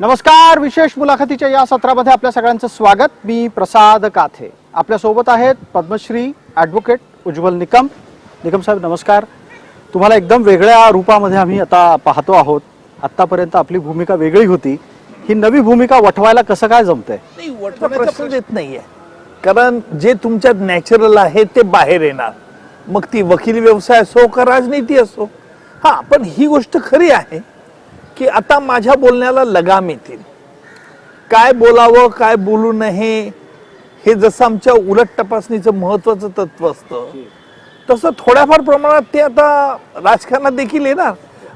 नमस्कार विशेष मुलाखतीच्या या सत्रामध्ये आपल्या सगळ्यांचं स्वागत. मी प्रसाद काथे. आपल्यासोबत आहेत पद्मश्री ॲडव्होकेट उज्ज्वल निकम. निकम साहेब नमस्कार. तुम्हाला एकदम वेगळ्या रूपामध्ये आम्ही आता पाहतो आहोत. आत्तापर्यंत आपली भूमिका वेगळी होती. ही नवी भूमिका वठवायला कसं काय जमतंय? नाही वटवण्याचा प्रश्न येत नाहीये. कारण जे तुमच्यात नॅचरल आहे ते बाहेर येणार. मग ती वकील व्यवसाय असो का राजनीती असो. हा पण ही गोष्ट खरी आहे. की आता माझ्या बोलण्याला लगाम येतील. काय बोलावं काय बोलू नये हे जसं आमच्या उलट तपासणीचं महत्वाचं तत्व असतं तसं थोड्याफार प्रमाणात ते आता राजकारणात देखील येणार.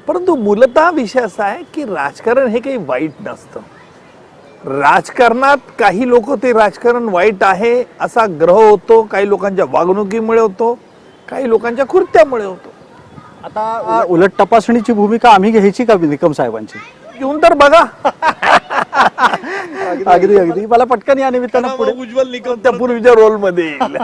परंतु मूलतः विषय असा आहे की राजकारण हे काही वाईट नसतं. राजकारणात काही लोक ते राजकारण वाईट आहे असा ग्रह होतो काही लोकांच्या वागणुकीमुळे होतो काही लोकांच्या कृत्यामुळे होतो. आता उलट तपासणीची भूमिका आम्ही घ्यायची का निकम साहेबांची? येऊन तर बघा. अगदी अगदी मला पटकन या निमित्तानं पुढे उज्ज्वल निकम त्या पूर्वीच्या रोलमध्ये येईल.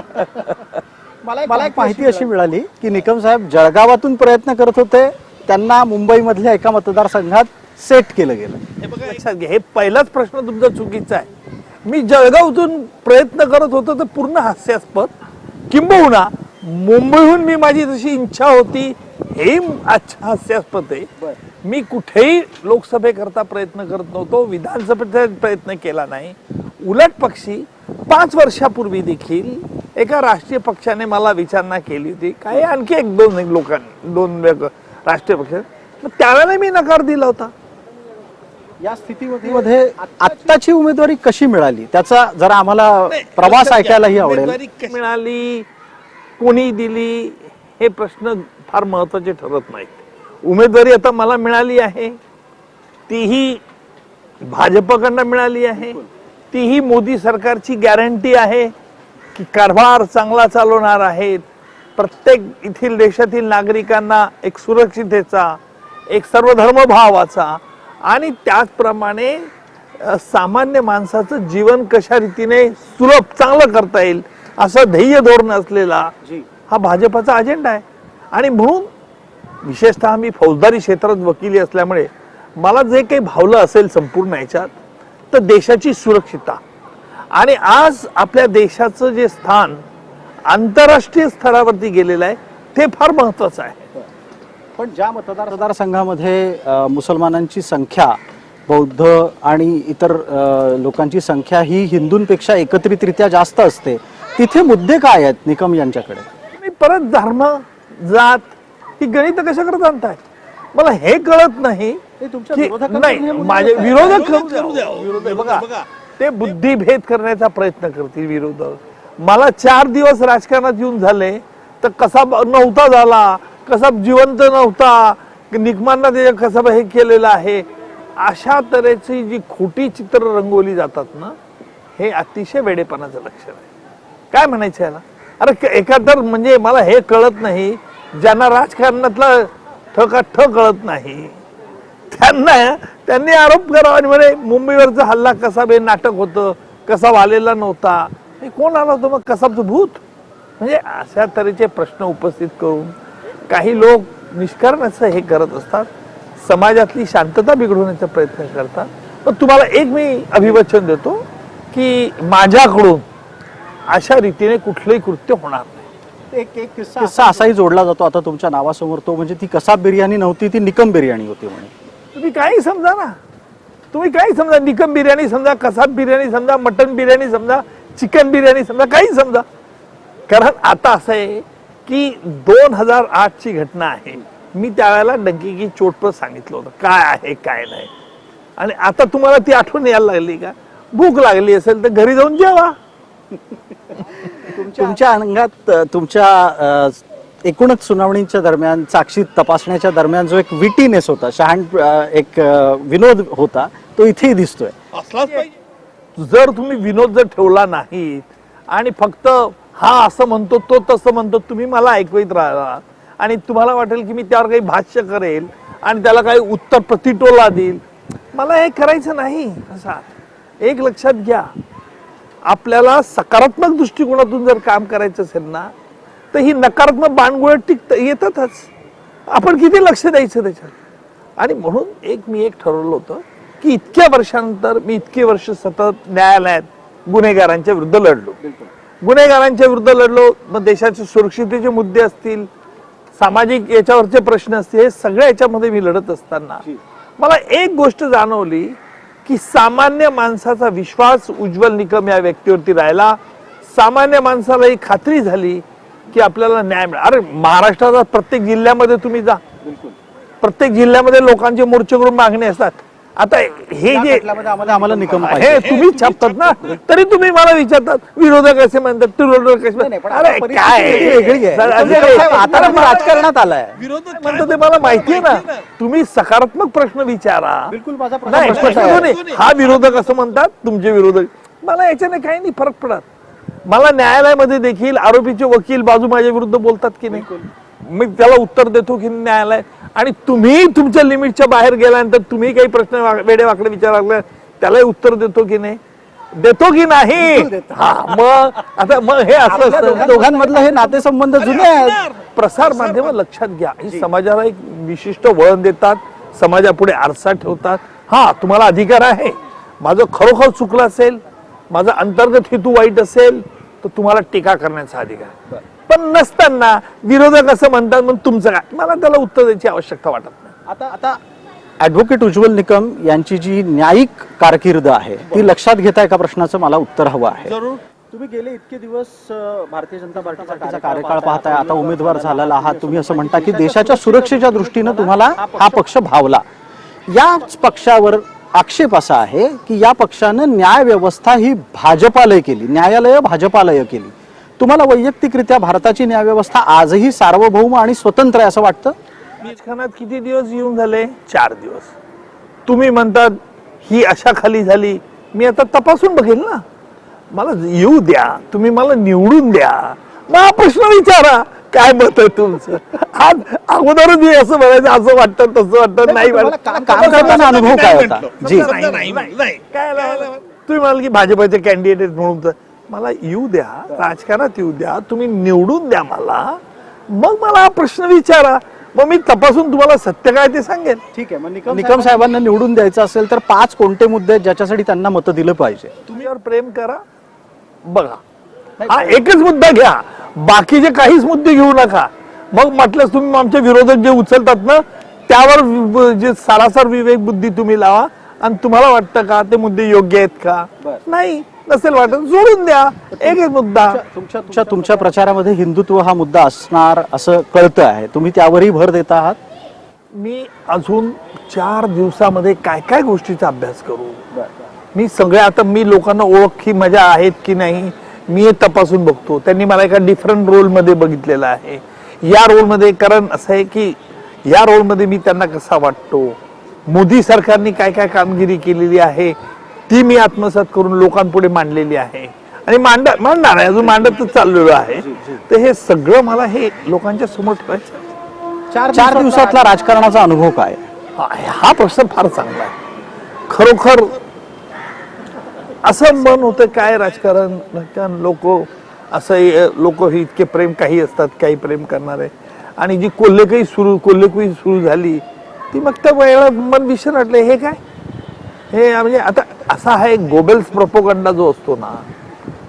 मला एक माहिती अशी मिळाली की निकम साहेब जळगावातून प्रयत्न करत होते. त्यांना मुंबईमधल्या एका मतदारसंघात सेट केलं गेलं. हे बघा लक्षात घ्या हे पहिलाच प्रश्न तुमचा चुकीचा आहे. मी जळगावतून प्रयत्न करत होतो तर पूर्ण हास्यास्पद. किंबहुना मुंबईहून मी माझी जशी इच्छा होती हे अच्छा हास्यास्पद आहे मी कुठेही लोकसभेकरता प्रयत्न करत नव्हतो विधानसभेचा प्रयत्न केला नाही. उलट पक्षी पाच वर्षापूर्वी देखील एका राष्ट्रीय पक्षाने मला विचारणा केली होती. काही आणखी एक दोन लोकांनी दोन वेग- राष्ट्रीय पक्ष. मग त्यावेळेला मी नकार दिला होता. या स्थितीमध्ये आत्ताची उमेदवारी कशी मिळाली? त्याचा जरा आम्हाला प्रवास ऐकायलाही आवडेल. मिळाली? कोणी दिली? हे प्रश्न फार महत्त्वाचे ठरत नाहीत. उमेदवारी आता मला मिळाली आहे. तीही भाजपकडनं मिळाली आहे. तीही मोदी सरकारची गॅरंटी आहे की कारभार चांगला चालवणार आहेत. प्रत्येक येथील देशातील नागरिकांना एक सुरक्षितेचा एक सर्वधर्मभावाचा आणि त्याचप्रमाणे सामान्य माणसाचं जीवन कशा रीतीने सुलभ चांगलं करता येईल असं ध्येय धोरण असलेला हा भाजपाचा अजेंडा आहे. आणि म्हणून विशेषतः मी फौजदारी क्षेत्रात वकिली असल्यामुळे मला जे काही भावलं असेल संपूर्ण याच्यात तर देशाची सुरक्षिता आणि आज आपल्या देशाचं जे स्थान आंतरराष्ट्रीय स्तरावरती गेलेलं आहे ते फार महत्वाचं आहे. पण ज्या मतदार मतदारसंघामध्ये मुसलमानांची संख्या बौद्ध आणि इतर लोकांची संख्या ही हिंदूंपेक्षा एकत्रितरित्या जास्त असते तिथे मुद्दे काय आहेत निकम यांच्याकडे? परत धर्म जात ही गणित कशा करत आणताय मला हे कळत नाही की नाही माझे? विरोधक करू द्या. विरोधक बघा. ते बुद्धिभेद करण्याचा प्रयत्न करतील विरोधक. मला चार दिवस राजकारणात येऊन झाले तर कसा ब- नव्हता झाला कसा जिवंत नव्हता निकमांना त्याच्या कसा हे केलेलं आहे अशा तऱ्हेची जी खोटी चित्र रंगवली जातात ना हे अतिशय वेडेपणाचं लक्षण आहे. काय म्हणायचं याला? अरे क- एखादं म्हणजे मला हे कळत नाही ज्यांना राजकारणातला ठका ठ कळत नाही त्यांना त्यांनी आरोप करावा आणि म्हणे मुंबईवरचा हल्ला कसा बे नाटक होतं कसा वालेला नव्हता हे कोण आला होतं मग? कसाबचं भूत? म्हणजे अशा तऱ्हेचे प्रश्न उपस्थित करून काही लोक निष्कारण हे करत असतात समाजातली शांतता बिघडवण्याचा प्रयत्न करतात. पण तुम्हाला एक मी अभिवचन देतो की माझ्याकडून अशा रीतीने कुठलंही कृत्य होणार नाही. एक एक किस्सा असाही जोडला जातो आता तुमच्या नावासमोर. तो म्हणजे ती कसाब बिर्याणी नव्हती ती निकम बिर्याणी होती म्हणे. तुम्ही काही समजा ना. तुम्ही काही समजा निकम बिर्याणी समजा कसाब बिर्याणी समजा मटन बिर्याणी समजा चिकन बिर्याणी समजा काही समजा. कारण आता असं आहे की दोन हजार आठ ची घटना आहे. मी त्यावेळेला डंकी की चोटपट सांगितलं होतं. काय आहे काय नाही. आणि आता तुम्हाला ती आठवण यायला लागली का? भूक लागली असेल तर घरी जाऊन जेवा. तुमच्या अंगात तुमच्या एकूणच सुनावणीच्या दरम्यान साक्षी तपासण्याच्या दरम्यान जो एक विटीनेस होता शहाण एक विनोद होता तो इथेही दिसतोय. जर तुम्ही विनोद जर ठेवला नाहीत आणि फक्त हा असं म्हणतो तो तसं म्हणतो तुम्ही मला ऐकवीत राहा आणि तुम्हाला वाटेल की मी त्यावर काही भाष्य करेल आणि त्याला काही उत्तर प्रतिटोला देईल मला हे करायचं नाही असा. एक लक्षात घ्या. आपल्याला सकारात्मक दृष्टिकोनातून जर काम करायचं असेल ना तर ही नकारात्मक बाणगुळे टिकत येतातच. आपण किती लक्ष द्यायचं त्याच्यात? आणि म्हणून एक मी एक ठरवलं होतं की इतक्या वर्षानंतर मी इतके वर्ष सतत न्यायालयात गुन्हेगारांच्या विरुद्ध लढलो. गुन्हेगारांच्या विरुद्ध लढलो मग देशाचे सुरक्षितेचे मुद्दे असतील सामाजिक याच्यावरचे प्रश्न असतील हे सगळ्या याच्यामध्ये मी लढत असताना मला एक गोष्ट जाणवली की सामान्य माणसाचा विश्वास उज्ज्वल निकम या व्यक्तीवरती राहिला. सामान्य माणसाला ही खात्री झाली की आपल्याला न्याय मिळेल. अरे महाराष्ट्राचा प्रत्येक जिल्ह्यामध्ये तुम्ही जा. प्रत्येक जिल्ह्यामध्ये लोकांचे मोर्चे करून मागणी असतात. आता हे या जे आम्हाला आम्हाला निकम हे पाहिजे. तुम्ही छापतात ना तरी तुम्ही मला विचारतात विरोधक कसे म्हणतात विरोधक कसे अरे काय? आता राजकारणात आलाय. म्हणतो ते मला माहिती आहे ना. तुम्ही सकारात्मक प्रश्न विचारा. बिलकुल. हा विरोधक असं म्हणतात तुमचे विरोधक. मला याच्याने काही नाही फरक पडत. मला न्यायालयामध्ये देखील आरोपीचे वकील बाजू माझ्या विरुद्ध बोलतात की नाही? मी त्याला उत्तर देतो की न्यायालय आणि तुम्ही तुमच्या लिमिटच्या बाहेर गेल्यानंतर तुम्ही काही प्रश्न वेडे वाकडे विचारले त्यालाही उत्तर देतो की नाही. देतो की नाही? हा मग आता मग हे असं दोघांमधलं हे नातेसंबंध जुने आहेत. प्रसार माध्यम लक्षात घ्या. ही समाजाला एक विशिष्ट वळण देतात. समाजापुढे आरसा ठेवतात. हा तुम्हाला अधिकार आहे. माझं खरोखर चुकलं असेल माझा अंतर्गत हेतू वाईट असेल तर तुम्हाला टीका करण्याचा अधिकार. पण नसताना विरोधक असं म्हणतात मग तुमचं काय? मला त्याला उत्तर द्यायची आवश्यकता वाटत नाही. आता आता ऍडव्होकेट उज्ज्वल निकम यांची जी न्यायिक कारकीर्द आहे ती लक्षात घेता एका प्रश्नाचं मला उत्तर हवं आहे. तुम्ही गेले इतके दिवस अ, भारतीय जनता पार्टीचा कार्यकाळ पाहताय आता उमेदवार झालेला आहात तुम्ही असं म्हणता की देशाच्या सुरक्षेच्या दृष्टीनं तुम्हाला हा पक्ष भावला. याच पक्षावर आक्षेप असा आहे की या पक्षानं न्याय व्यवस्था ही भाजपालय केली न्यायालय भाजपालय केली. तुम्हाला वैयक्तिकरित्या भारताची न्याय व्यवस्था आजही सार्वभौम आणि स्वतंत्र आहे असं वाटतं? राजकारणात किती दिवस येऊन झाले? चार दिवस. तुम्ही म्हणतात ही अशा खाली झाली. मी आता तपासून बघेल ना. मला येऊ द्या. तुम्ही मला निवडून द्या. मग हा प्रश्न विचारा. काय मत आहे तुमचं? आज अगोदरच मी असं म्हणायचं असं वाटतं तसं वाटतं नाही अनुभव काय होता? जी. नाही, नाही, नाही, नाही. काय आलं? तुम्ही म्हणाल की भाजपचे कॅन्डिडेट म्हणून मला येऊ द्या राजकारणात येऊ द्या तुम्ही निवडून द्या मला. मग मला हा प्रश्न विचारा. मग मी तपासून तुम्हाला सत्य काय ते सांगेन. ठीक आहे मग निकम निकम साहेबांना निवडून द्यायचं असेल तर पाच कोणते मुद्दे आहेत ज्याच्यासाठी त्यांना मतं दिलं पाहिजे? तुम्ही प्रेम करा. बघा हा एकच मुद्दा घ्या. बाकीचे काहीच मुद्दे घेऊ नका. मग म्हटलं तुम्ही आमचे विरोधक जे उचलतात ना त्यावर जे सारासार विवेक बुद्धी तुम्ही लावा. आणि तुम्हाला वाटतं का ते मुद्दे योग्य आहेत का? नाही. नसेल वाटत सोडून द्या. एकच मुद्दा. तुमच्या तुमच्या प्रचारामध्ये हिंदुत्व हा मुद्दा असणार असं कळतं आहे. तुम्ही त्यावरही भर देत आहात? मी अजून चार दिवसामध्ये काय काय गोष्टीचा अभ्यास करू? मी सगळ्या आता मी लोकांना ओळखी मजा आहेत की नाही मी हे तपासून बघतो. त्यांनी मला एका डिफरंट रोलमध्ये बघितलेलं आहे. या रोलमध्ये कारण असं आहे की या रोलमध्ये मी त्यांना कसा वाटतो? मोदी सरकारने काय काय कामगिरी केलेली आहे? ती मी आत्मसात करून लोकांपुढे मांडलेली आहे. आणि मांड मांडणार आहे. अजून मांडतच चाललेलो आहे. तर हे सगळं मला हे लोकांच्या समोर ठेवायचं आहे. चार चार दिवसातला राजकारणाचा अनुभव काय? हा हा प्रश्न फार चांगला आहे. खरोखर असं मन होतं काय राजकारण? लोक असं लोक हे इतके प्रेम काही असतात काही प्रेम करणारे. आणि जी कोल्हेकही सुरू कोल्हेकुई सुरू झाली ती मग त्या वेळेला मन विसरटले हे काय? हे म्हणजे आता असा हा एक गोबेल्स प्रोपोगंडा जो असतो ना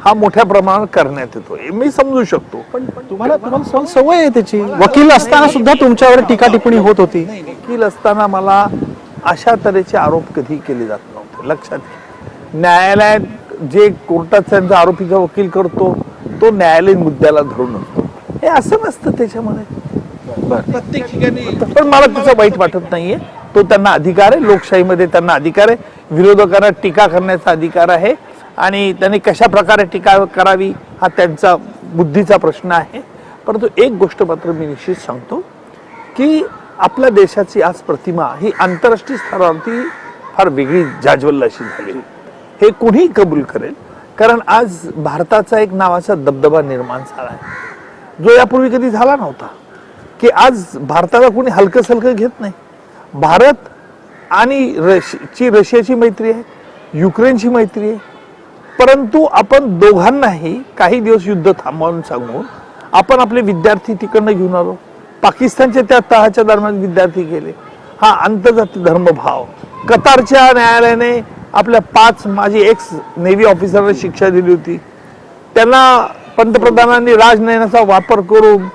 हा मोठ्या प्रमाणात करण्यात येतो. हे मी समजू शकतो. पण तुम्हाला तुम्हाला सव- सवय आहे त्याची. वकील असताना सुद्धा तुमच्यावर टीका टिप्पणी होत होती. वकील असताना मला अशा तऱ्हेचे आरोप कधी केले जात नव्हते. लक्षात घ्या. न्यायालयात जे कोर्टात त्यांचा आरोपीचा वकील करतो तो न्यायालयीन मुद्द्याला धरून असतो. हे असं नसतं त्याच्यामध्ये. प्रत्येक ठिकाणी पण मला त्याचं वाईट वाटत नाहीये. तो त्यांना अधिकार आहे लोकशाहीमध्ये त्यांना अधिकार आहे विरोधकांना टीका करण्याचा अधिकार आहे आणि त्यांनी कशा प्रकारे टीका करावी हा त्यांचा बुद्धीचा प्रश्न आहे. परंतु एक गोष्ट मात्र मी निश्चित सांगतो की आपल्या देशाची आज प्रतिमा ही आंतरराष्ट्रीय स्तरावरती फार वेगळी जाज्वल्य अशी झाली. हे कुणीही कबूल करेल कारण आज भारताचा एक नावाचा दबदबा निर्माण झाला आहे जो यापूर्वी कधी झाला नव्हता की आज भारताला कोणी हलकं सलकं घेत नाही. भारत आणि रश ची रशियाची मैत्री आहे युक्रेनची मैत्री आहे. परंतु आपण दोघांनाही काही दिवस युद्ध थांबवून सांगून आपण आपले विद्यार्थी तिकडनं घेऊन आलो. पाकिस्तानच्या त्या तहाच्या दरम्यान विद्यार्थी गेले. हा आंतरजातीय धर्मभाव. कतारच्या न्यायालयाने आपल्या पाच माझी एक्स नेव्ही ऑफिसरला शिक्षा दिली होती. त्यांना पंतप्रधानांनी राजनयनाचा वापर करून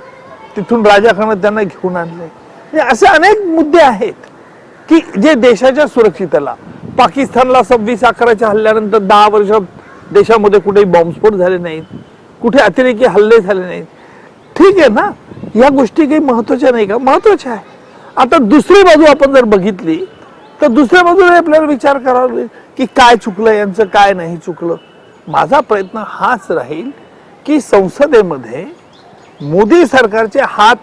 तिथून राजाखान्यात त्यांना घेऊन आणले. असे अनेक मुद्दे आहेत की जे देशाच्या सुरक्षितेला पाकिस्तानला सव्वीस अकराच्या हल्ल्यानंतर दहा वर्षात देशामध्ये कुठेही बॉम्बस्फोट झाले नाहीत कुठे अतिरेकी हल्ले झाले नाहीत. ठीक आहे ना? या गोष्टी काही महत्त्वाच्या नाही का? महत्त्वाच्या आहे. आता दुसरी बाजू आपण जर बघितली तर दुसऱ्या बाजूला आपल्याला विचार करावा लागेल की काय चुकलं यांचं काय नाही चुकलं. माझा प्रयत्न हाच राहील की संसदेमध्ये मोदी सरकारचे हात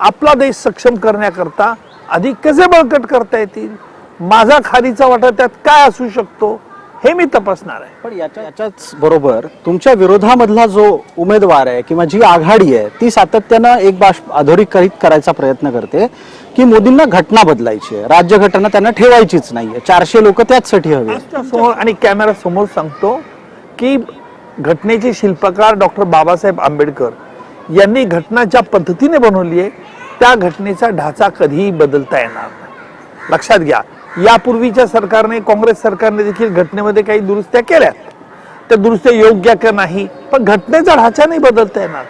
आपला देश सक्षम करण्याकरता अधिक कसे बळकट करता येतील? माझा खारीचा वाटा त्यात काय असू शकतो? हे मी तपासणार आहे. पण याच्या याच्याच बरोबर तुमच्या विरोधामधला जो उमेदवार आहे किंवा जी आघाडी आहे ती सातत्यानं एक बाश अधोरेखित करायचा प्रयत्न करते की मोदींना घटना बदलायची आहे. राज्यघटना त्यांना ठेवायचीच नाहीये. चारशे लोक त्याचसाठी हवे. समोर आणि कॅमेरा समोर सांगतो की घटनेचे शिल्पकार डॉक्टर बाबासाहेब आंबेडकर यांनी घटना ज्या पद्धतीने बनवली आहे. त्या घटनेचा ढाचा कधीही बदलता येणार नाही. लक्षात घ्या यापूर्वीच्या सरकारने काँग्रेस सरकारने देखील घटनेमध्ये काही दुरुस्त्या केल्या. त्या दुरुस्त्या योग्य का नाही? पण घटनेचा ढाचा नाही बदलता येणार.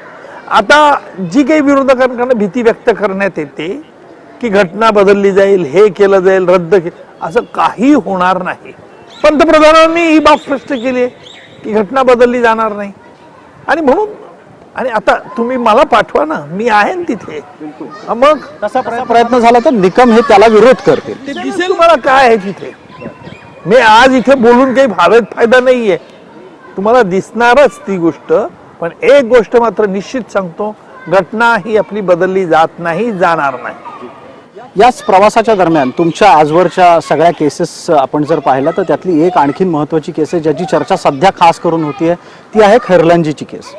आता जी काही विरोधकांकडनं भीती व्यक्त करण्यात येते की घटना बदलली जाईल हे केलं जाईल रद्द के असं काही होणार नाही. पंतप्रधानांनी ही बाब स्पष्ट केली आहे की घटना बदलली जाणार नाही. आणि म्हणून आणि आता तुम्ही मला पाठवा ना मी आहे ना तिथे. मग? तसा प्रय- प्रयत्न झाला तर निकम हे त्याला विरोध करतील. ते दिसेल मला काय आहे तिथे. मी आज इथे बोलून काही भावेत फायदा नाहीये. तुम्हाला दिसणारच ती गोष्ट पण एक गोष्ट मात्र निश्चित सांगतो घटना ही आपली बदलली जात नाही जाणार नाही. याच प्रवासाच्या दरम्यान तुमच्या आजवरच्या सगळ्या केसेस आपण जर पाहिल्या तर त्यातली एक आणखीन महत्वाची केस आहे ज्याची चर्चा सध्या खास करून होतीये ती आहे खैरलांजीची केस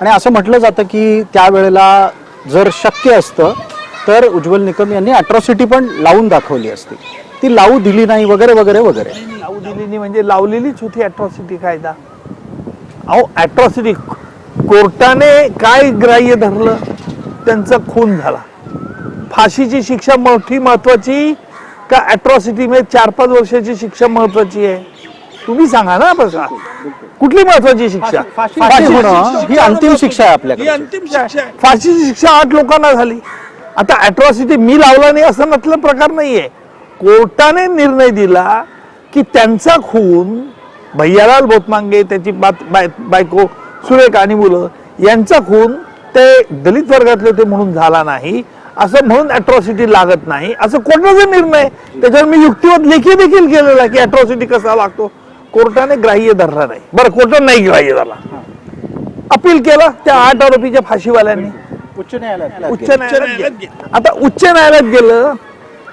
आणि असं म्हटलं जातं की त्यावेळेला जर शक्य असतं तर उज्ज्वल निकम यांनी अट्रॉसिटी पण लावून दाखवली असती. ती लावू दिली नाही वगैरे वगैरे वगैरे. लावू दिली नाही म्हणजे लावलेलीच होती अट्रॉसिटी कायदा. अहो अट्रॉसिटी कोर्टाने काय ग्राह्य धरलं? त्यांचा खून झाला. फाशीची शिक्षा मोठी महत्वाची का अट्रॉसिटी चार पाच वर्षाची शिक्षा महत्वाची आहे? तुम्ही सांगा ना बघा. कुठली महत्वाची शिक्षा? फाशी होणं ही अंतिम शिक्षा आहे ही आपल्याकडे अंतिम शिक्षा आहे. फाशीची शिक्षा आठ लोकांना झाली. आता अट्रॉसिटी मी लावला नाही असं म्हटलं प्रकार नाहीये. कोर्टाने निर्णय दिला की त्यांचा खून भैयालाल बोतमांगे त्याची बात बाय- बायको सुरेख आणि मुलं यांचा खून ते दलित वर्गातले होते म्हणून झाला नाही. असं म्हणून अट्रॉसिटी लागत नाही. असं कोर्टाचा निर्णय त्याच्यावर मी युक्तिवाद लेखी देखील केलेला आहे की अट्रॉसिटी कसा लागतो. कोर्टाने ग्राह्य धरला नाही. बरं कोर्टाने नाही ग्राह्य धरला. अपील केलं त्या आठ आरोपीच्या फाशीवाल्यांनी. उच्च न्यायालयात उच्च न्यायालयात गेलं. आता उच्च न्यायालयात गेलं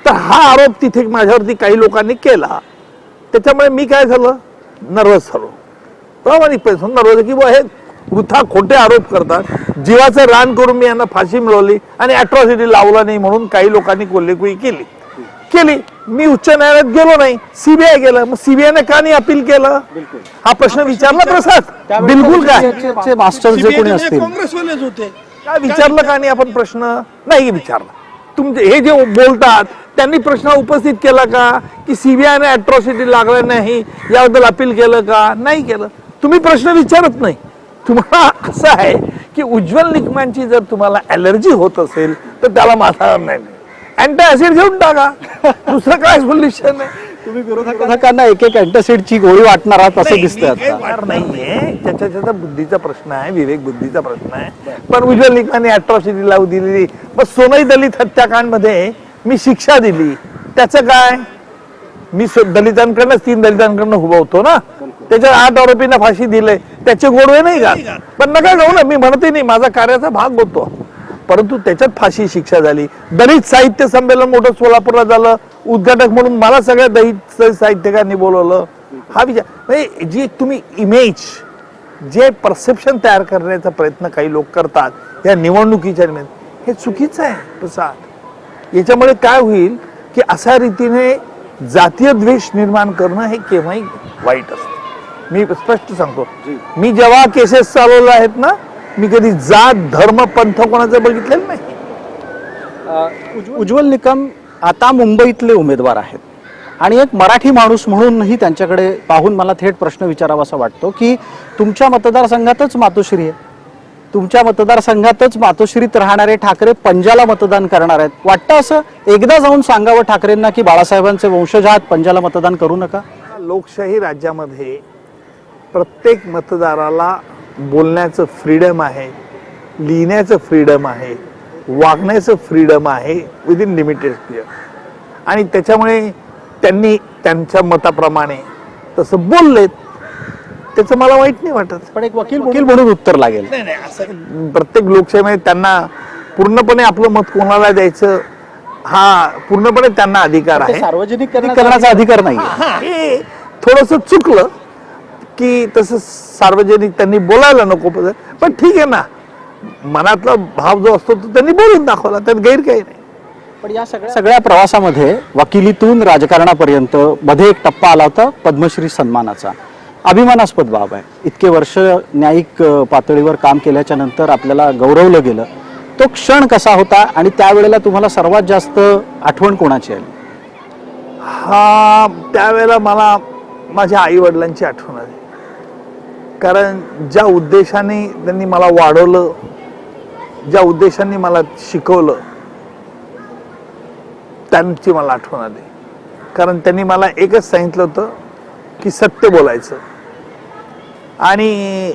तर हा आरोप तिथे माझ्यावरती काही लोकांनी केला. त्याच्यामुळे मी काय झालं? नर्वस झालो. प्रामाणिकपणे नर्वस की बुवा हे वृथा खोटे आरोप करतात. जीवाचं रान करून मी यांना फाशी मिळवली आणि अट्रॉसिटी लावला नाही म्हणून काही लोकांनी कोल्हेकुई केली. केली. मी उच्च न्यायालयात गेलो नाही. सीबीआय गेलं. मग सीबीआयने का नाही अपील केलं? हा प्रश्न विचारला प्रसाद? बिलकुल काय? मास्टर जे कोणी असतील. काँग्रेसवालेच होते. काय विचारलं का नाही आपण प्रश्न? नाही विचारला. तुमचे हे जे बोलतात त्यांनी प्रश्न उपस्थित केला का? की सीबीआयने अट्रॉसिटी लागला नाही? याबद्दल अपील केलं का? नाही केलं. तुम्ही प्रश्न विचारत नाही. तुम्हाला असं आहे की उज्ज्वल निकमांची जर तुम्हाला अलर्जी होत असेल तर त्याला माझा नाही. अँटी ऍसिड घेऊन टाका. दुसरं काय सोल्युशन आहे तुम्ही विरोधकांना एक एक अँटसिडची गोळी वाटणार आहात असं आता. वाटणार नाहीये. त्याच्या त्याचा बुद्धीचा प्रश्न आहे विवेक बुद्धीचा प्रश्न आहे. पण उज्ज्वल निकमाने अट्रॉसिटी लावू दिलेली मग सोनई दलित हत्याकांडमध्ये मी शिक्षा दिली. त्याचं काय? मी स्व- दलितांकडनं तीन दलितांकडनं उभा होतो ना? त्याच्यात आठ आरोपींना फाशी दिले त्याचे गोडवे नाही का पण नका जाऊ ना मी म्हणते नाही माझा कार्याचा भाग होतो. परंतु त्याच्यात फाशी शिक्षा झाली. दलित साहित्य संमेलन मोठं सोलापूरला झालं. उद्घाटक म्हणून मला सगळ्या दलित साहित्यकांनी बोलवलं. हा विचार म्हणजे जी तुम्ही इमेज जे परसेप्शन तयार करण्याचा प्रयत्न काही लोक करतात या निवडणुकीच्या निमित्त हे चुकीचं आहे प्रसाद. याच्यामुळे काय होईल की अशा रीतीने जातीय द्वेष निर्माण करणं हे केव्हाही वाईट असतं. मी स्पष्ट सांगतो. मी जेव्हा केसेस चालवले आहेत ना मी कधी जात धर्म पंथ कोणाचं बघितलेलं नाही. उज्ज्वल निकम आता मुंबईतले उमेदवार आहेत. आणि एक मराठी माणूस म्हणूनही त्यांच्याकडे पाहून मला थेट प्रश्न विचारावासा वाटतो की तुमच्या मतदारसंघातच मातोश्री आहे. तुमच्या मतदारसंघातच मातोश्रीत राहणारे ठाकरे पंजाला मतदान करणार आहेत. वाटतं असं एकदा जाऊन सांगावं ठाकरेंना की बाळासाहेबांचे वंशज आहात पंजाला मतदान करू नका? लोकशाही राज्यामध्ये प्रत्येक मतदाराला बोलण्याचं फ्रीडम आहे लिहिण्याचं फ्रीडम आहे वागण्याचं फ्रीडम आहे विदिन लिमिटेड पिरियड आणि त्याच्यामुळे त्यांनी त्यांच्या मताप्रमाणे तसं बोललेत त्याचं मला वाईट नाही वाटत. पण एक वकील वकील म्हणून उत्तर लागेल. नाही नाही असं प्रत्येक लोकशाहीमध्ये त्यांना पूर्णपणे आपलं मत कोणाला द्यायचं हा पूर्णपणे त्यांना अधिकार आहे. सार्वजनिक करण्याचा अधिकार नाही. हे थोडस चुकलं की तसं सार्वजनिक त्यांनी बोलायला नको पण ठीक आहे ना. मनातला भाव जो असतो तो त्यांनी बोलून दाखवला त्यात गैर काही नाही. पण या सगळ्या सगळ्या प्रवासामध्ये वकिलीतून राजकारणापर्यंत मध्ये एक टप्पा आला होता पद्मश्री सन्मानाचा. अभिमानास्पद बाब आहे. इतके वर्ष न्यायिक पातळीवर काम केल्याच्यानंतर आपल्याला गौरवलं गेलं. तो क्षण कसा होता आणि त्यावेळेला तुम्हाला सर्वात जास्त आठवण कोणाची आली? हा त्यावेळेला मला माझ्या आई वडिलांची आठवण आली. कारण ज्या उद्देशाने त्यांनी मला वाढवलं ज्या उद्देशाने मला शिकवलं त्यांची मला आठवण आली. कारण त्यांनी मला एकच सांगितलं होतं की सत्य बोलायचं. आणि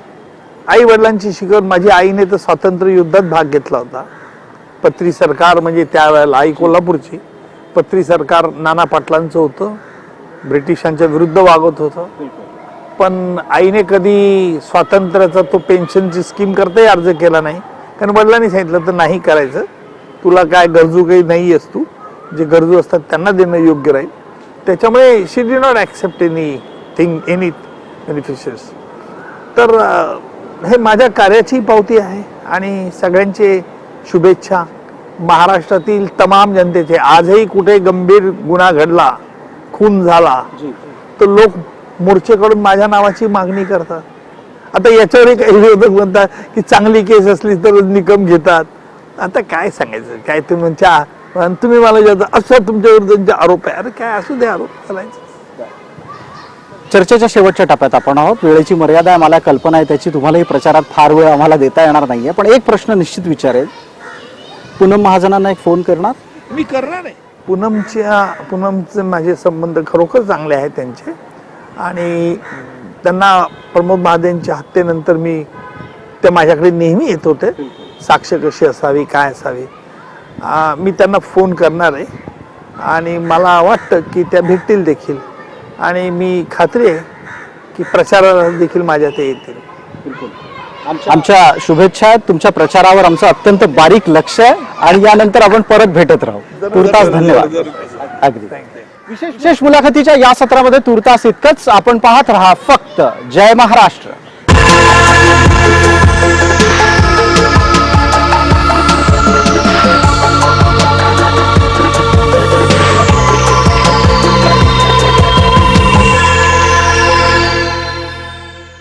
आई वडिलांची शिकवण माझी आईने तर स्वातंत्र्य युद्धात भाग घेतला होता. पत्री सरकार म्हणजे त्यावेळेला आई कोल्हापूरची. पत्री सरकार नाना पाटलांचं होतं. ब्रिटिशांच्या विरुद्ध वागत होतं. पण आईने कधी स्वातंत्र्याचा तो पेन्शनची स्कीम करताही अर्ज केला नाही. कारण वडिलांनी सांगितलं तर नाही करायचं. तुला काय गरजू काही नाही आहेस तू. जे गरजू असतात त्यांना देणं योग्य राहील. त्याच्यामुळे she did not accept anything any beneficious तर हे माझ्या कार्याची पावती आहे. आणि सगळ्यांचे शुभेच्छा. महाराष्ट्रातील तमाम जनतेचे. आजही कुठे गंभीर गुन्हा घडला खून झाला तर लोक मोर्चेकडून माझ्या नावाची मागणी करतात. आता याच्यावरही काही विरोधक म्हणतात की चांगली केस असली तर निकम घेतात. आता काय सांगायचं? काय तुम्ही म्हणच्या आणि तुम्ही मला जे असं तुमच्या विरुद्धचे आरोप आहे. अरे काय असू दे आरोप चालायचं चर्चेच्या शेवटच्या टप्प्यात आपण आहोत. वेळेची मर्यादा आहे मला कल्पना आहे त्याची तुम्हालाही प्रचारात फार वेळ आम्हाला देता येणार नाहीये. पण एक प्रश्न निश्चित विचारेल. पूनम महाजनांना एक फोन करणार? मी करणार आहे. पूनमच्या पूनमचे माझे संबंध खरोखर चांगले आहेत त्यांचे. आणि त्यांना प्रमोद महादेंच्या हत्येनंतर मी ते माझ्याकडे नेहमी येत होते. साक्ष कशी असावी काय असावी? आ, मी त्यांना फोन करणार आहे. आणि मला वाटतं की त्या भेटतील देखील. आणि मी खात्री आहे की प्रचाराला देखील माझ्या ते येतील. आमच्या शुभेच्छा आहेत. तुमच्या प्रचारावर आमचं अत्यंत बारीक लक्ष आहे. आणि यानंतर आपण परत भेटत राहू. तुर्तास धन्यवाद. अगदी. विशेष मुलाखतीच्या या सत्रामध्ये तुर्तास इतकंच आपण पाहत राहा फक्त जय महाराष्ट्र.